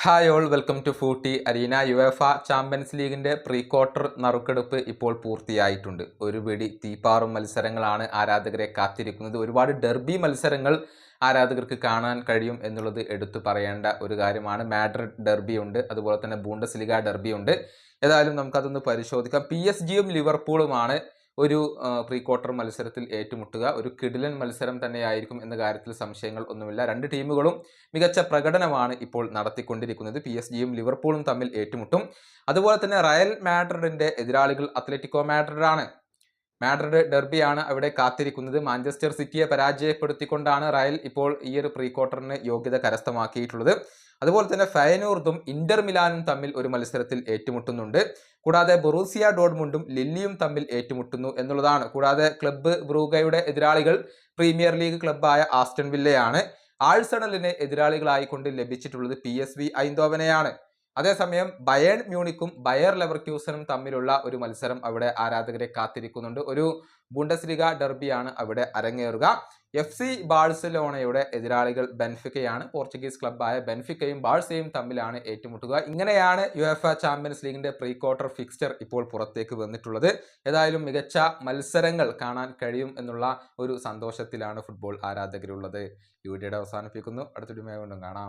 Hi all welcome to footy arena UEFA champions ലീഗിന്റെ pre quarter നറുക്കെടുപ്പ് ഇപ്പോൾ പൂർത്തിയായിട്ടുണ്ട്. ഒരു പിടി തീപ്പാറും മത്സരങ്ങളാണ് ആരാധകരെ കാത്തിരിക്കുന്നത്. ഒരുപാട് ഡെർബി മത്സരങ്ങൾ ആരാധകർക്ക് കാണാൻ കഴിയും എന്നുള്ളത് എടുത്തു പറയേണ്ട ഒരു കാര്യമാണ്. മാഡ്രിഡ് ഡെർബി ഉണ്ട് അതുപോലെ തന്നെ ബൂണ്ടസ് ലിഗ ഡെർബി ഉണ്ട്. ഏതായാലും നമുക്കതൊന്ന് പരിശോധിക്കാം. പി എസ് ജിയും ലിവർപൂളുമാണ് ഒരു പ്രീ ക്വാർട്ടർ മത്സരത്തിൽ ഏറ്റുമുട്ടുക. ഒരു കിടിലൻ മത്സരം തന്നെയായിരിക്കും എന്ന കാര്യത്തിൽ സംശയങ്ങൾ ഒന്നുമില്ല. രണ്ട് ടീമുകളും മികച്ച പ്രകടനമാണ് ഇപ്പോൾ നടത്തിക്കൊണ്ടിരിക്കുന്നത്. പി എസ് ജിയും ലിവർപൂളും തമ്മിൽ ഏറ്റുമുട്ടും. അതുപോലെ തന്നെ റയൽ മാഡ്രിഡിന്റെ എതിരാളികൾ അത്ലറ്റിക്കോ മാഡ്രിഡാണ്. മാഡ്രിഡ് ഡെർബിയാണ് അവിടെ കാത്തിരിക്കുന്നത്. മാഞ്ചസ്റ്റർ സിറ്റിയെ പരാജയപ്പെടുത്തിക്കൊണ്ടാണ് റയൽ ഇപ്പോൾ ഈ ഒരു പ്രീ ക്വാർട്ടറിന് യോഗ്യത കരസ്ഥമാക്കിയിട്ടുള്ളത്. അതുപോലെ തന്നെ ഫയനൂർദും ഇന്റർ മിലാനും തമ്മിൽ ഒരു മത്സരത്തിൽ ഏറ്റുമുട്ടുന്നുണ്ട്. കൂടാതെ ബൊറൂസിയ ഡോഡ്മുണ്ടും ലില്ലിയും തമ്മിൽ ഏറ്റുമുട്ടുന്നു എന്നുള്ളതാണ്. കൂടാതെ ക്ലബ്ബ് ബ്രൂഗയുടെ എതിരാളികൾ പ്രീമിയർ ലീഗ് ക്ലബ്ബായ ആസ്റ്റൺ വില്ലയാണ്. ആഴ്സണലിന് എതിരാളികളായിക്കൊണ്ട് ലഭിച്ചിട്ടുള്ളത് പി എസ് വി ഐന്തോവനെയാണ്. അതേസമയം ബയേൺ മ്യൂണിക്കും ബയർ ലെവർക്യൂസനും തമ്മിലുള്ള ഒരു മത്സരം അവിടെ ആരാധകരെ കാത്തിരിക്കുന്നുണ്ട്. ഒരു ബുണ്ടസ്ലിഗ ഡെർബിയാണ് അവിടെ അരങ്ങേറുക. എഫ് സി ബാഴ്സലോണയുടെ എതിരാളികൾ ബെൻഫിക്കയാണ്. പോർച്ചുഗീസ് ക്ലബ്ബായ ബെൻഫിക്കയും ബാഴ്സയും തമ്മിലാണ് ഏറ്റുമുട്ടുക. ഇങ്ങനെയാണ് യു എഫ് ചാമ്പ്യൻസ് ലീഗിന്റെ പ്രീ ക്വാർട്ടർ ഫിക്സ്ചർ ഇപ്പോൾ പുറത്തേക്ക് വന്നിട്ടുള്ളത്. ഏതായാലും മികച്ച മത്സരങ്ങൾ കാണാൻ കഴിയും എന്നുള്ള ഒരു സന്തോഷത്തിലാണ് ഫുട്ബോൾ ആരാധകരുള്ളത്. ഈ വീഡിയോയുടെ അവസാനിപ്പിക്കുന്നു. അടുത്തൊരു വീണ്ടും കാണാം.